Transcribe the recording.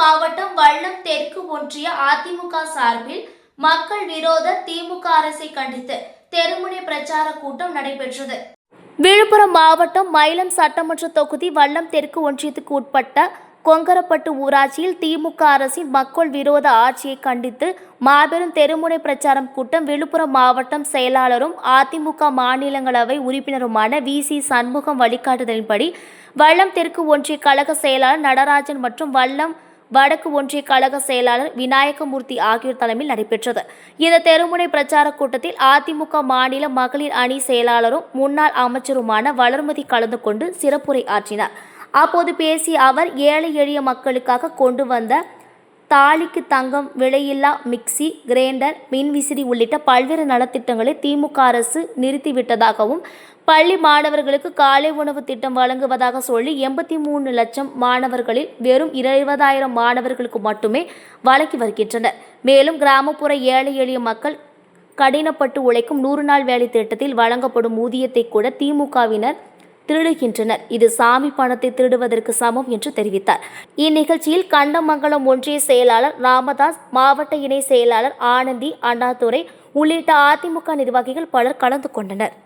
மாவட்டம் வள்ளம் தெற்கு ஒன்றிய அதிமுக சார்பில் மக்கள் விரோத திமுக அரசை கண்டித்து தெருமுனை பிரச்சார கூட்டம் நடைபெற்றது. விழுப்புரம் மாவட்டம் மயிலம் சட்டமன்ற தொகுதி வல்லம் தெற்கு ஒன்றியத்துக்கு உட்பட்ட கொங்கரப்பட்டு ஊராட்சியில் திமுக அரசின் மக்கள் விரோத ஆட்சியை கண்டித்து மாபெரும் தெருமுனை பிரச்சாரம் கூட்டம் விழுப்புரம் மாவட்டம் செயலாளரும் அதிமுக மாநிலங்களவை உறுப்பினருமான வி. சி. சண்முகம் வழிகாட்டுதலின்படி வல்லம் தெற்கு ஒன்றிய கழக செயலாளர் நடராஜன் மற்றும் வல்லம் வடக்கு ஒன்றிய கழக செயலாளர் விநாயகமூர்த்தி ஆகியோர் தலைமையில் நடைபெற்றது. இந்த தெருமுனை பிரச்சார கூட்டத்தில் அதிமுக மாநில மகளிர் அணி செயலாளரும் முன்னாள் அமைச்சருமான வளர்மதி கலந்து கொண்டு சிறப்புரை ஆற்றினார். அப்போது பேசிய அவர் ஏழை எளிய மக்களுக்காக கொண்டு வந்த தாலிக்கு தங்கம் விலையில்லா மிக்சி கிரைண்டர் மின்விசிறி உள்ளிட்ட பல்வேறு நலத்திட்டங்களை திமுக அரசு நிறுத்திவிட்டதாகவும் பள்ளி மாணவர்களுக்கு காலை உணவு திட்டம் வழங்குவதாக சொல்லி எண்பத்தி மூணு லட்சம் மாணவர்களில் வெறும் இருபதாயிரம் மாணவர்களுக்கு மட்டுமே வழங்கி வருகின்றனர். மேலும் கிராமப்புற ஏழை எளிய மக்கள் கடினப்பட்டு உழைக்கும் நூறு நாள் வேலை திட்டத்தில் வழங்கப்படும் ஊதியத்தை கூட திமுகவினர் திருடுகின்றனர். இது சாமி பணத்தை திருடுவதற்கு சமம் என்று தெரிவித்தார். இந்நிகழ்ச்சியில் கண்டமங்கலம் ஒன்றிய செயலாளர் ராமதாஸ் மாவட்ட இணை செயலாளர் ஆனந்தி அண்ணாதுரை உள்ளிட்ட அதிமுக நிர்வாகிகள் பலர் கலந்து கொண்டனர்.